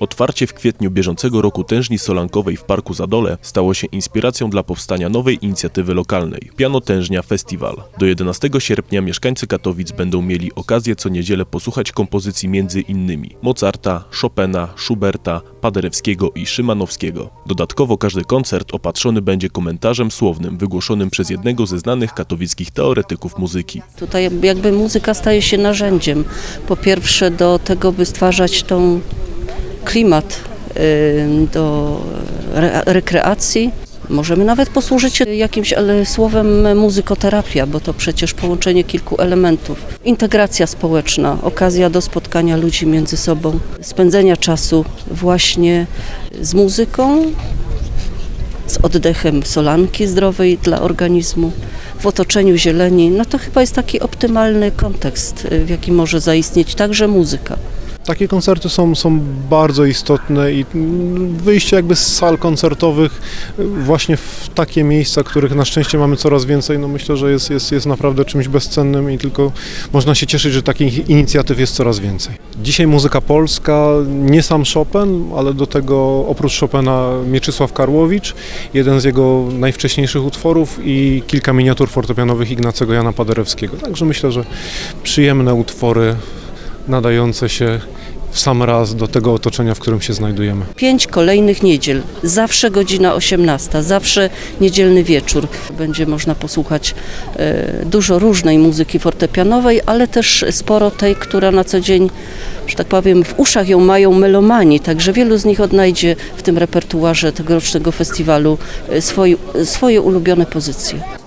Otwarcie w kwietniu bieżącego roku tężni solankowej w Parku Zadole stało się inspiracją dla powstania nowej inicjatywy lokalnej Piano Tężnia Festiwal. Do 11 sierpnia mieszkańcy Katowic będą mieli okazję co niedzielę posłuchać kompozycji między innymi Mozarta, Chopina, Schuberta, Paderewskiego i Szymanowskiego. Dodatkowo każdy koncert opatrzony będzie komentarzem słownym wygłoszonym przez jednego ze znanych katowickich teoretyków muzyki. Tutaj jakby muzyka staje się narzędziem. Po pierwsze do tego, by stwarzać tą klimat do re, rekreacji. Możemy nawet posłużyć się jakimś słowem muzykoterapia, bo to przecież połączenie kilku elementów. Integracja społeczna, okazja do spotkania ludzi między sobą, spędzenia czasu właśnie z muzyką, z oddechem solanki zdrowej dla organizmu, w otoczeniu zieleni, no to chyba jest taki optymalny kontekst, w jakim może zaistnieć także muzyka. Takie koncerty są, są bardzo istotne i wyjście jakby z sal koncertowych y, właśnie w takie miejsca, których na szczęście mamy coraz więcej, no myślę, że jest, jest, jest naprawdę czymś bezcennym i tylko można się cieszyć, że takich inicjatyw jest coraz więcej. Dzisiaj muzyka polska, nie sam Chopin, ale do tego oprócz Chopina Mieczysław Karłowicz, jeden z jego najwcześniejszych utworów i kilka miniatur fortepianowych Ignacego Jana Paderewskiego. Także myślę, że przyjemne utwory nadające się w sam raz do tego otoczenia, w którym się znajdujemy. Pięć kolejnych niedziel, zawsze godzina 18, zawsze niedzielny wieczór. Będzie można posłuchać e, dużo różnej muzyki fortepianowej, ale też sporo tej, która na co dzień, że tak powiem, w uszach ją mają melomani, także wielu z nich odnajdzie w tym repertuarze tegorocznego festiwalu e, swoje, swoje ulubione pozycje.